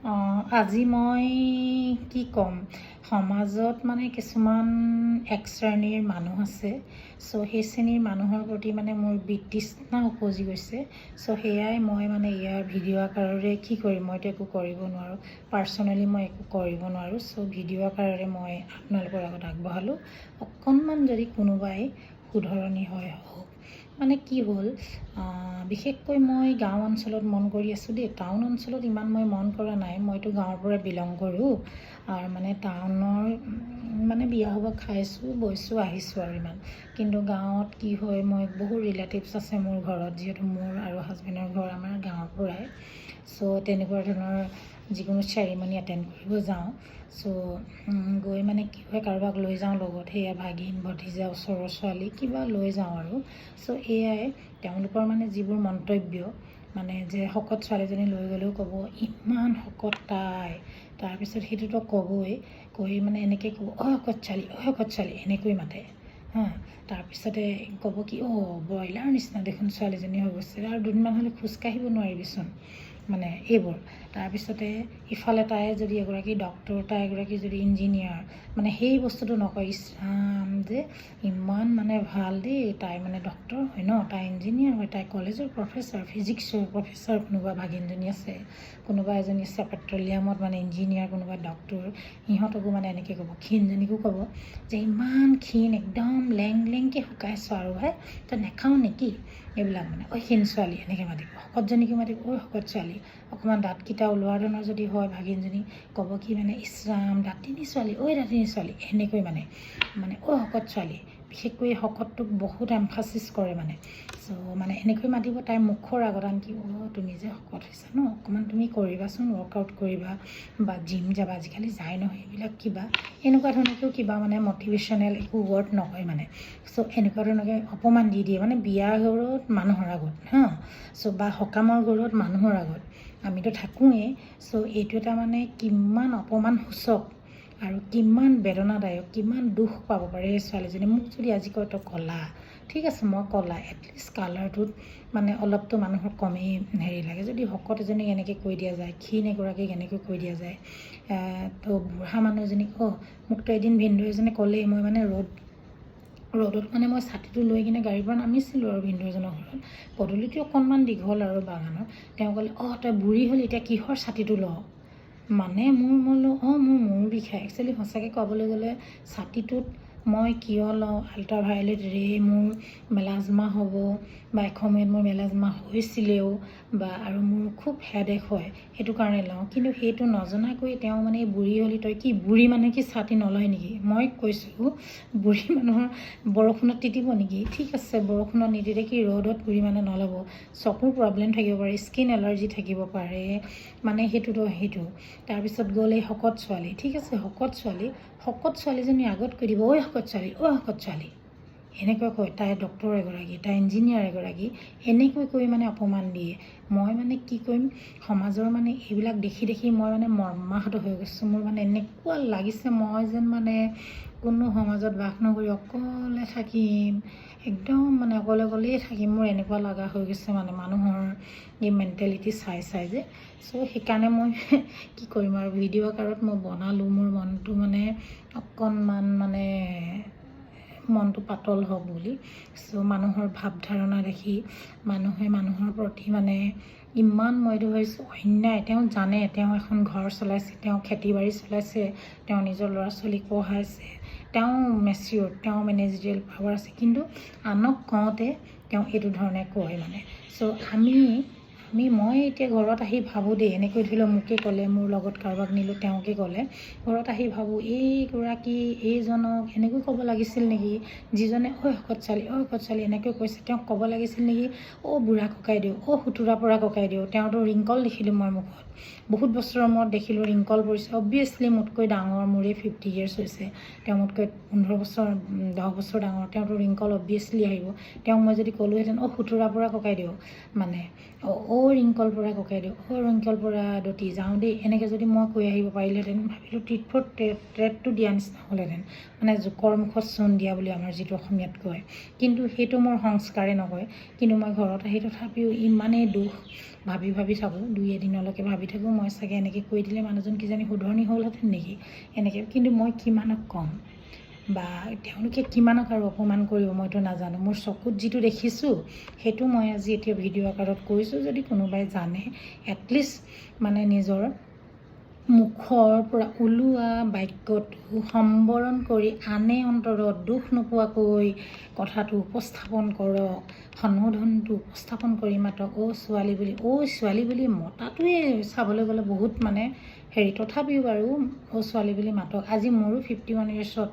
আজি মই কি ক'ম? সমাজত মানে কিছুমান এক শ্ৰেণীৰ মানুহ আছে। চ' সেই শ্ৰেণীৰ মানুহৰ প্ৰতি মানে মোৰ বিতৃষ্ণা উপজি গৈছে। চ' সেয়াই মই মানে ইয়াৰ ভিডিঅ' আকাৰেৰে কি কৰিম? মইতো একো কৰিব নোৱাৰোঁ। পাৰ্চনেলি মই একো কৰিব নোৱাৰোঁ। চ' ভিডিঅ' আকাৰেৰে মই আপোনালোকৰ আগত আগবঢ়ালোঁ। অকণমান যদি কোনোবাই শুধৰণি হয়, হওক। মানে কি হ'ল বিশেষকৈ মই গাঁও অঞ্চলত মন কৰি আছোঁ দেই। টাউন অঞ্চলত ইমান মই মন কৰা নাই। মইতো গাঁৱৰ পৰা বিলং কৰোঁ আৰু মানে টাউনৰ মানে বিয়া হ'ব খাইছোঁ বৈছোঁ আহিছোঁ আৰু ইমান। কিন্তু গাঁৱত কি হয় মই বহুত ৰিলেটিভছ আছে মোৰ ঘৰত যিহেতু মোৰ আৰু হাজবেণ্ডৰ ঘৰ আমাৰ গাঁৱৰ পৰাই। চ' তেনেকুৱা ধৰণৰ যিকোনো চেৰিমনি এটেণ্ড কৰিব যাওঁ। চ' গৈ মানে কি হয় কাৰোবাক লৈ যাওঁ লগত সেয়া ভাগিন ভতিজা ওচৰৰ ছোৱালী কিবা লৈ যাওঁ আৰু। চ' এয়াই তেওঁলোকৰ মানে যিবোৰ মন্তব্য মানে যে শকত ছোৱালীজনী লৈ গ'লেও ক'ব ইমান শকত তাই। তাৰপিছত সেইটোতো ক'বই কৈ মানে এনেকৈ ক'ব অ শকত ছোৱালী অ শকত ছোৱালী এনেকৈ মাতে হা। তাৰপিছতে ক'ব কি অ' ব্ৰইলাৰ নিচিনা দেখোন ছোৱালীজনী হৈ গৈছে আৰু দুদিনমান হ'লে খোজকাঢ়িব নোৱাৰিবিচোন। মানে এইবোৰ। তাৰপিছতে ইফালে তাই যদি এগৰাকী ডক্তৰ তাই এগৰাকী যদি ইঞ্জিনিয়াৰ মানে সেই বস্তুটো নকয় ইছ ৰাম যে ইমান মানে ভালো দেই, তাই মানে ডক্তৰ হয় ন, তাই ইঞ্জিনিয়াৰ হয়, তাই কলেজৰ প্ৰফেচাৰ ফিজিক্সৰ প্ৰফেচাৰ কোনোবা ভাগিনজনী আছে, কোনোবা এজনী আছে পেট্ৰলিয়ামত মানে ইঞ্জিনিয়াৰ কোনোবা ডক্তৰ সিহঁতকো মানে এনেকৈ ক'ব, ক্ষীণজনীকো ক'ব যে ইমান ক্ষীণ, একদম লেং লেংকৈ শুকাইছ আৰু ভাই তই নেখাওঁ নেকি? এইবিলাক মানে ঐ ক্ষীণ ছোৱালী এনেকৈ মাতিব, শকতজনীকো মাতিব, ঐ শকত ছোৱালী অকণমান দাঁতকেইটা ওলোৱা ধৰণৰ যদি হয়, ভাগিনজনী ক'ব কি মানে ইছৰাম দাঁতিনী ছোৱালী, ঐ দাঁতিনী ছোৱালী এনেকৈ মানে মানে অ' শকত ছোৱালী, বিশেষকৈ শকতটোক বহুত এমফাচিছ কৰে মানে। চ' মানে এনেকৈ মাতিব, তাইৰ মুখৰ আগত আনকি, অ' তুমি যে শকত হৈছা ন, অকণমান তুমি কৰিবাচোন ৱৰ্কআউট কৰিবা, বা জিম যাবা, আজিকালি যায় নহয় এইবিলাক কিবা এনেকুৱা ধৰণৰকৈও কিবা মানে মটিভেশ্যনেল একো ৱৰ্ড নকয় মানে। চ' এনেকুৱা ধৰণৰকৈ অপমান দি দিয়ে মানে বিয়া ঘৰত মানুহৰ আগত, হা? চ' বা সকামৰ ঘৰত মানুহৰ আগত। আমিতো থাকোঁৱেই। চ' এইটো এটা মানে কিমান অপমান সূচক আৰু কিমান বেদনাদায়ক কিমান দুখ পাব পাৰে এই ছোৱালীজনী মোক যদি আজি কয় তই ক'লা? ঠিক আছে মই ক'লা। এটলিষ্ট কালাৰটোত মানে অলপতো মানুহৰ কমেই হেৰি লাগে। যদি শকত এজনীক এনেকৈ কৈ দিয়া যায় ক্ষীণ এগৰাকীক এনেকৈ কৈ দিয়া যায় তো বুঢ়া মানুহ এজনীক অঁ মোকতো এদিন ভিনদেউ এজনে ক'লেই মই মানে ৰ'দ ৰ'দত মানে মই ছাতিটো লৈ কিনে গাড়ীৰ পৰা নামিছিলোঁ আৰু ভিনদেউ ঘৰত। পদূলিটো অকণমান দীঘল আৰু বাগানৰ তেওঁ ক'লে, অঁ, তই বুঢ়ী হ'লি, এতিয়া কিহৰ ছাতিটো ল? মানে মোৰ মই লওঁ অঁ, মোৰ মূৰ বিষায়। একচুৱেলি সঁচাকৈ ক'বলৈ গ'লে, ছাতিটোত মই কিয় লওঁ? আল্ট্ৰাভায়লেট ৰে' মোৰ মেলাজমা হ'ব বা এসময়ত মোৰ মেলাজমা হৈছিলেও বা আৰু মোৰ খুব হেডেক হয় সেইটো কাৰণে লওঁ। কিন্তু সেইটো নজনাকৈ তেওঁ মানে বুঢ়ী হ'লি তই কি বুঢ়ী মানুহে কি ছাতি নলয় নেকি? মই কৈছোঁ বুঢ়ী মানুহৰ বৰষুণত তিতিব নেকি? ঠিক আছে বৰষুণত নিতিতে কি ৰ'দত বুঢ়ী মানুহে নল'ব? চকুৰ প্ৰব্লেম থাকিব পাৰে স্কিন এলাৰ্জি থাকিব পাৰে মানে সেইটোতো সেইটো। তাৰপিছত গ'ল এই শকত ছোৱালী। ঠিক আছে শকত ছোৱালী শকত ছোৱালীজনী আগত কৈ দিব ঐ শকত ছোৱালী ঐ শকত ছোৱালী এনেকৈ কয় তাই ডক্তৰ এগৰাকী, তাই ইঞ্জিনিয়াৰ এগৰাকী, এনেকৈ কৈ মানে অপমান দিয়ে। মই মানে কি কৰিম? সমাজৰ মানে এইবিলাক দেখি দেখি মই মানে মৰ্মাহত হৈ গৈছোঁ। মোৰ মানে এনেকুৱা লাগিছে, মই যেন মানে কোনো সমাজত বাস নকৰি অকলে থাকিম একদম মানে অকলে অকলেই থাকিম মোৰ এনেকুৱা লগা হৈ গৈছে মানে মানুহৰ এই মেণ্টেলিটি চাই চাই যে। চ' সেইকাৰণে মই কি কৰিম আৰু ভিডিঅ' আকাৰত মই বনালোঁ মোৰ মনটো মানে অকণমান মানে মনটো পাতল হওক বুলি। চ' মানুহৰ ভাৱধাৰণা দেখি মানুহে মানুহৰ প্ৰতি মানে ইমান মই এইটো ভাবিছোঁ অন্যায়। তেওঁ জানে তেওঁ এখন ঘৰ চলাইছে তেওঁ খেতি বাৰী চলাইছে তেওঁ নিজৰ ল'ৰা ছোৱালীক পঢ়াইছে তেওঁ মেচিয়ৰ তেওঁ মেনেজেৰিয়েল পাৱাৰ আছে। কিন্তু আনক কওঁতে তেওঁ এইটো ধৰণে কয় মানে। চ' আমি আমি মই এতিয়া ঘৰত আহি ভাবোঁ দেই এনেকৈ ধৰি লওক মোকে ক'লে মোৰ লগত কাৰোবাক নিলোঁ তেওঁকে ক'লে ঘৰত আহি ভাবোঁ এইগৰাকী এইজনক এনেকৈ ক'ব লাগিছিল নেকি? যিজনে ঐ শকত ছোৱালী ঐ শকত ছোৱালী এনেকৈ কৈছে তেওঁক ক'ব লাগিছিল নেকি? অ' বুঢ়া ককাই দিওঁ অ' সুতুৰা পৰা ককাই দিওঁ তেওঁতো ৰিংকল দেখিলোঁ মই মুখত। বহুত বছৰৰ মূৰত দেখিলোঁ ৰিংকল পৰিছে অবভিয়াছলি মোতকৈ ডাঙৰ মোৰেই ফিফটি ইয়েৰ্ছ হৈছে। তেওঁ মোতকৈ পোন্ধৰ বছৰ দহ বছৰ ডাঙৰ তেওঁতো ৰিংকল অবভিয়াছলি আহিব। তেওঁক মই যদি ক'লোহেঁতেন অ' সুতুৰা পৰা ককাই দিওঁ মানে অ' অ' ৰিংকল পৰা ককাইদেউ অ' ৰিংকল পৰা দতি যাওঁ দেই। এনেকৈ যদি মই কৈ আহিব পাৰিলোহেঁতেন, ভাবিলোঁ টিট ফৰ ট্ৰেট ট্ৰেটটো দিয়া নিচিনা হ'লহেঁতেন। মানে জোকৰ মুখত চূণ দিয়া বুলি আমাৰ যিটো অসমীয়াত কয়। কিন্তু সেইটো মোৰ সংস্কাৰে নকয়। কিন্তু মই ঘৰত আহি তথাপিও ইমানেই দুখ, ভাবি ভাবি থাকোঁ। দুই এদিনলৈকে ভাবি থাকোঁ, মই চাগে এনেকৈ কৈ দিলে মানুহজন কিজানি শুধৰণি হ'লহেঁতেন নেকি? এনেকৈ, কিন্তু মই কিমানক ক'ম? বা তেওঁলোকে কিমানক আৰু অপমান কৰিব মইতো নাজানো। মোৰ চকুত যিটো দেখিছোঁ সেইটো মই আজি এতিয়া ভিডিঅ' আকাৰত কৈছোঁ। যদি কোনোবাই জানে এটলিষ্ট মানে নিজৰ মুখৰ পৰা ওলোৱা বাক্যটো সম্বৰণ কৰি আনে অন্তৰত দুখ নোপোৱাকৈ কথাটো উপস্থাপন কৰক সম্বোধনটো উপস্থাপন কৰি মাতক অ' ছোৱালী বুলি অ' ছোৱালী বুলি মতাটোৱে চাবলৈ গ'লে বহুত মানে হেৰি তথাপিও বাৰু অ' ছোৱালী বুলি মাতক। আজি মোৰো ফিফটি ওৱান ইয়াৰ্ছত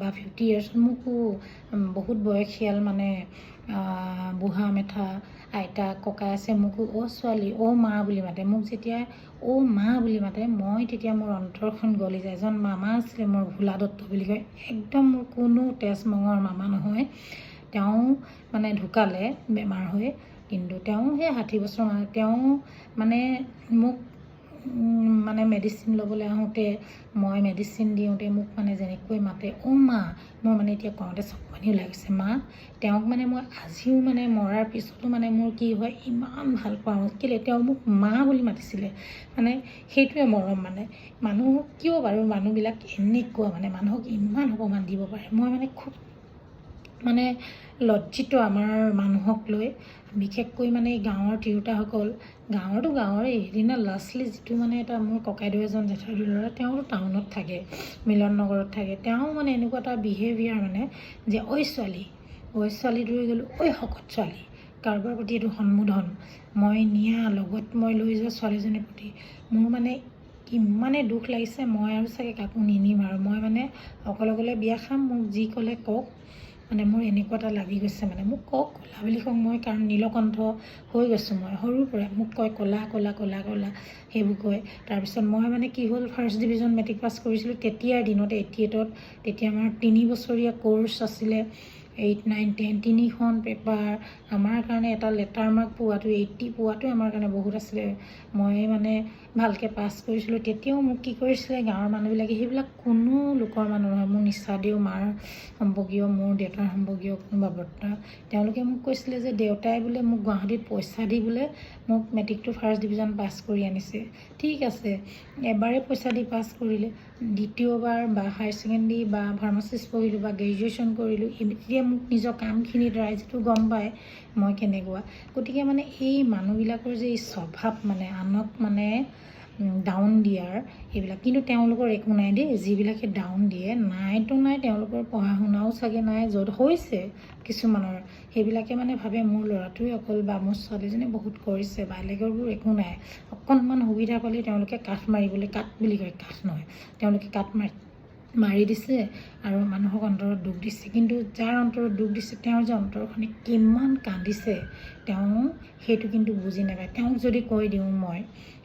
বা ফিফটি ইয়াৰ্ছত মোকো বহুত বয়সীয়াল মানে বুঢ়া মেথা আইতা ককা আছে মোকো অ' ছোৱালী অ' মা বুলি মাতে। মোক যেতিয়া অ' মা বুলি মাতে মই তেতিয়া মোৰ অন্তৰখন গলি যায়। এজন মামা আছিলে মোৰ ভোলা দত্ত বুলি কয়। একদম মোৰ কোনো তেজ মঙৰ মামা নহয়। তেওঁ মানে ঢুকালে বেমাৰ হৈ। কিন্তু তেওঁ সেই ষাঠি বছৰ মানে তেওঁ মানে মোক মানে মেডিচিন ল'বলৈ আহোঁতে, মই মেডিচিন দিওঁতে মোক মানে যেনেকৈ মাতে, অ' মা মোৰ মানে এতিয়া কওঁতে চকুপানী ওলাই গৈছে, মা। তেওঁক মানে মই আজিও মানে মৰাৰ পিছতো মানে মোৰ কি হয়, ইমান ভালো পাওঁ। কেলৈ? তেওঁ মোক মা বুলি মাতিছিলে। মানে সেইটোৱে মৰম মানে। মানুহক কিয় বাৰু মানুহবিলাক এনেকুৱা মানে মানুহক ইমান অপমান দিব পাৰে। মই মানে খুব মানে লজ্জিত আমাৰ মানুহক লৈ বিশেষকৈ মানে গাঁৱৰ তিৰোতাসকল। গাঁৱৰতো গাঁৱৰে সেইদিনা ছোৱালী যিটো মানে এটা মোৰ ককাইদেউ এজন জেঠাইদেউ ল'ৰা তেওঁতো টাউনত থাকে মিলন নগৰত থাকে। তেওঁ মানে এনেকুৱা এটা বিহেভিয়াৰ মানে যে ঐ ছোৱালী ঐ ছোৱালী দৌৰি গ'লোঁ ঐ শকত ছোৱালী কাৰোবাৰ প্ৰতি এইটো সম্বোধন মই নিয়া লগত মই লৈ যোৱা ছোৱালীজনীৰ প্ৰতি মোৰ মানে ইমানেই দুখ লাগিছে মই আৰু চাগে কাকো নিনিম আৰু মই মানে অকলে অকলে বিয়া খাম মোক যি ক'লে কওক। মানে মোৰ এনেকুৱা এটা লাগি গৈছে মানে মোক কওক ক'লা বুলি কওক মই কাৰণ নীলকণ্ঠ হৈ গৈছোঁ মই সৰুৰ পৰাই মোক কয় ক'লা ক'লা ক'লা ক'লা সেইবোৰ কয়। তাৰপিছত মই মানে কি হ'ল ফাৰ্ষ্ট ডিভিজন মেট্ৰিক পাছ কৰিছিলোঁ তেতিয়াৰ দিনত এইটি এইটত তেতিয়া আমাৰ তিনি বছৰীয়া ক'ৰ্চ আছিলে। এইট নাইন টেন তিনিখন পেপাৰ আমাৰ কাৰণে এটা লেটাৰ মাৰ্ক পোৱাটো এইটটি পোৱাটোৱে আমাৰ কাৰণে বহুত আছিলে। মই মানে ভালকৈ পাছ কৰিছিলোঁ। তেতিয়াও মোক কি কৰিছিলে গাঁৱৰ মানুহবিলাকে সেইবিলাক কোনো লোকৰ মানুহ নহয়। মোৰ নিচাদেউ মাৰ সম্পৰ্কীয় মোৰ দেউতাৰ সম্পৰ্কীয় কোনোবা বৰ্তা। তেওঁলোকে মোক কৈছিলে যে দেউতাই বোলে মোক গুৱাহাটীত পইচা দি বোলে মোক মেট্ৰিকটো ফাৰ্ষ্ট ডিভিজন পাছ কৰি আনিছে। ঠিক আছে, এবাৰে পইচা দি পাছ কৰিলে, দ্বিতীয়বাৰ বা হায়াৰ ছেকেণ্ডেৰী বা ফাৰ্মাচিষ্ট পঢ়িলোঁ বা গ্ৰেজুৱেশ্যন কৰিলোঁ, এতিয়া মোক নিজৰ কামখিনিত ৰাইজেতো গম পায় মই কেনেকুৱা। গতিকে মানে এই মানুহবিলাকৰ যে এই স্বভাৱ মানে আনক মানে ডাউন দিয়াৰ এইবিলাক কিন্তু তেওঁলোকৰ একো নাই দেই যিবিলাকে ডাউন দিয়ে নাইতো নাই তেওঁলোকৰ পঢ়া শুনাও চাগে নাই য'ত হৈছে কিছুমানৰ। সেইবিলাকে মানে ভাবে মোৰ ল'ৰাটোৱে অকল বা মোৰ ছোৱালীজনীয়ে বহুত কৰিছে বেলেগৰবোৰ একো নাই। অকণমান সুবিধা পালেই তেওঁলোকে কাঠ মাৰিবলৈ কাঠ বুলি কয় কাঠ নহয় তেওঁলোকে কাঠ মাৰি মাৰি দিছে আৰু মানুহক অন্তৰত দুখ দিছে। কিন্তু যাৰ অন্তৰত দুখ দিছে তেওঁৰ যে অন্তৰখনে কিমান কান্দিছে তেওঁ সেইটো কিন্তু বুজি নাপায়। তেওঁক যদি কৈ দিওঁ মই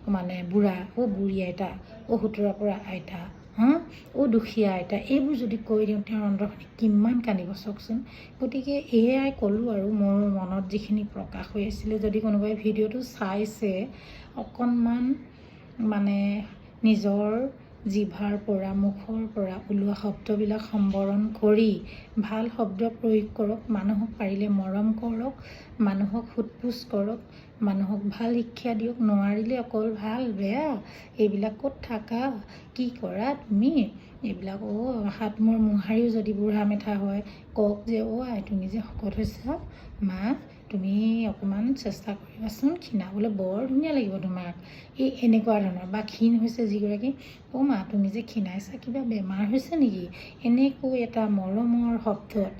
মানে বুঢ়া অ' বুঢ়ী আইতা অ' সোতৰা পৰা আইতা হা? অ' দুখীয়া আইতা এইবোৰ যদি কৈ দিওঁ তেওঁৰ অন্তৰখনে কিমান কান্দিব চাওকচোন। গতিকে এয়াই ক'লোঁ আৰু মোৰ মনত যিখিনি প্ৰকাশ হৈ আছিলে যদি কোনোবাই ভিডিঅ'টো চাইছে অকণমান মানে নিজৰ জিভাৰ পৰা মুখৰ পৰা ওলোৱা শব্দবিলাক সম্বৰণ কৰি ভাল শব্দ প্ৰয়োগ কৰক। মানুহক পাৰিলে মৰম কৰক মানুহক সোধ পোছ কৰক মানুহক ভাল শিক্ষা দিয়ক নোৱাৰিলে অকল ভাল বেয়া এইবিলাক ক'ত থাকা কি কৰা তুমি? এইবিলাক অ' হাত মোৰ মোহাৰিও যদি বুঢ়া মেথা হয় কওক যে অ' আই তুমি যে শকত হৈছা মা তুমি অকণমান চেষ্টা কৰিবাচোন ক্ষীণাবলৈ বৰ ধুনীয়া লাগিব তোমাক। এই এনেকুৱা ধৰণৰ বা ক্ষীণ হৈছে যিগৰাকী অ' মা তুমি যে ক্ষীণাইছা কিবা বেমাৰ হৈছে নেকি? এনেকৈ এটা মৰমৰ শব্দত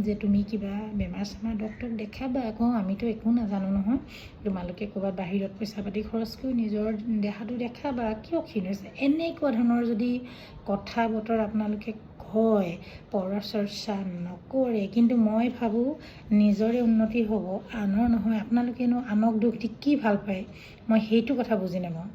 যে তুমি কিবা বেমাৰ চেমাৰ ডক্তৰক দেখাবা আকৌ আমিতো একো নাজানো নহয়। তোমালোকে ক'ৰবাত বাহিৰত পইচা পাতি খৰচ কৰি নিজৰ দেহাটো দেখাবা কিয় ক্ষীণ হৈছে? এনেকুৱা ধৰণৰ যদি কথা বতৰা আপোনালোকে হয় পৰ চৰ্চা নকৰে। কিন্তু মই ভাবোঁ নিজৰে উন্নতি হ'ব, আনৰ নহয়। আপোনালোকেনো আনক দুখ দি কি ভালো পায়? মই সেইটো কথা বুজি নাপাওঁ।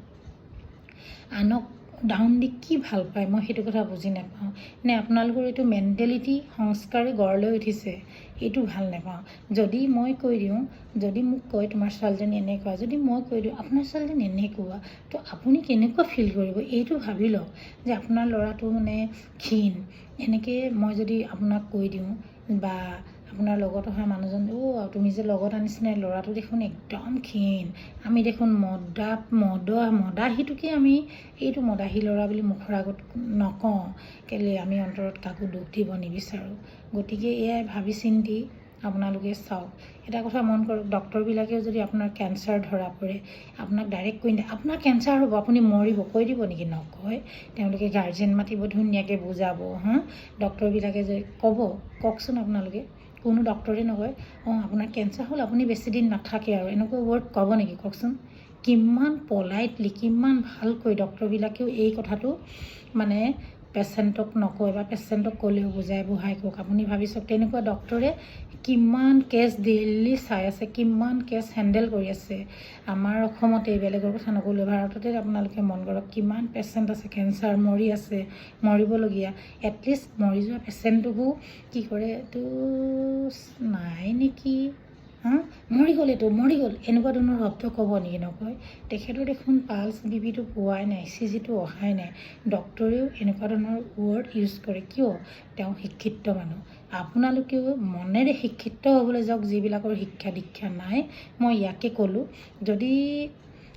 আনক ডাউন দি কি ভালো পায়, মই সেইটো কথা বুজি নাপাওঁ। নে আপোনালোকৰ এইটো মেণ্টেলিটি সংস্কাৰে গঢ় লৈ উঠিছে এইটো ভালো নাপাওঁ। যদি মই কৈ দিওঁ, যদি মোক কয় তোমাৰ ছোৱালীজনী এনেকুৱা, যদি মই কৈ দিওঁ, আপোনাৰ ছোৱালীজনী এনেকুৱা তো আপুনি কেনেকুৱা ফিল কৰিব? এইটো ভাবি লওক যে আপোনাৰ ল'ৰাটো মানে ক্ষীণ। এনেকৈ মই যদি আপোনাক কৈ দিওঁ বা আপোনাৰ লগত অহা মানুহজন অ' তুমি যে লগত আনিছিলা ল'ৰাটো দেখোন একদম ক্ষীণ। আমি দেখোন মদা, মদ, মদাহীটোকে আমি এইটো মদাহী ল'ৰা বুলি মুখৰ আগত নকওঁ। কেলৈ আমি অন্তৰত কাকো দুখ দিব নিবিচাৰোঁ? গতিকে এয়াই ভাবি চিন্তি আপোনালোকে চাওক। এটা কথা মন কৰক ডক্টৰবিলাকেও যদি আপোনাৰ কেঞ্চাৰ ধৰা পৰে, আপোনাক ডাইৰেক্ট কৈ আপোনাৰ কেঞ্চাৰ হ'ব, আপুনি মৰিব, কৈ দিব নেকি? নকয়। তেওঁলোকে গাৰ্জেন মাতিব, ধুনীয়াকৈ বুজাব, হা? ডক্টৰবিলাকে যে ক'ব, কওকচোন আপোনালোকে। কোনো ডক্টৰে নকয়। অঁ আপোনাৰ কেঞ্চাৰ হ'ল আপুনি বেছিদিন নাথাকে আৰু। এনেকুৱা ৱৰ্ড ক'ব নেকি? কওকচোন। কিমান পলাইটলি কিমান ভালকৈ ডক্টৰবিলাকেও এই কথাটো মানে পেচেণ্টক নকয় বা পেচেণ্টক ক'লেও বুজাই বঢ়াই কওক। আপুনি ভাবি চাওক তেনেকুৱা ডক্টৰে কিমান কেছ ডেইলি চাই আছে, কিমান কেছ হেণ্ডেল কৰি আছে। আমাৰ অসমতে বেলেগৰ কথা নক'লোঁ ভাৰততে আপোনালোকে মন কৰক কিমান পেচেণ্ট আছে, কেঞ্চাৰ মৰি আছে, মৰিবলগীয়া। এটলিষ্ট মৰি যোৱা পেচেণ্টটোকো কি কৰে, এইটো নাই নেকি? মৰি গ'ল এইটো, মৰি গ'ল। এনেকুৱা ধৰণৰ শব্দ ক'ব নেকি নকয়। তেখেতৰ দেখোন পালছ বিপিটো পোৱাই নাই চি জিটো অহাই নাই। ডক্টৰেও এনেকুৱা ধৰণৰ ৱৰ্ড ইউজ কৰে। কিয়? তেওঁ শিক্ষিত মানুহ। আপোনালোকেও মনেৰে শিক্ষিত হ'বলৈ যাওক, যিবিলাকৰ শিক্ষা দীক্ষা নাই। মই ইয়াকে ক'লোঁ, যদি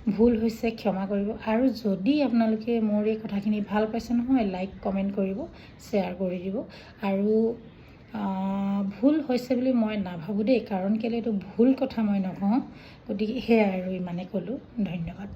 ভুল হৈছে ক্ষমা কৰিব। আৰু যদি আপোনালোকে মোৰ এই কথাখিনি ভালো পাইছে নহয় লাইক কমেণ্ট কৰিব শ্বেয়াৰ কৰি দিব। আৰু ভুল হৈছে বুলি মই নাভাবোঁ দেই কাৰণ কেলৈ এইটো ভুল কথা মই নকওঁ। গতিকে সেয়াই আৰু ইমানে ক'লোঁ। ধন্যবাদ।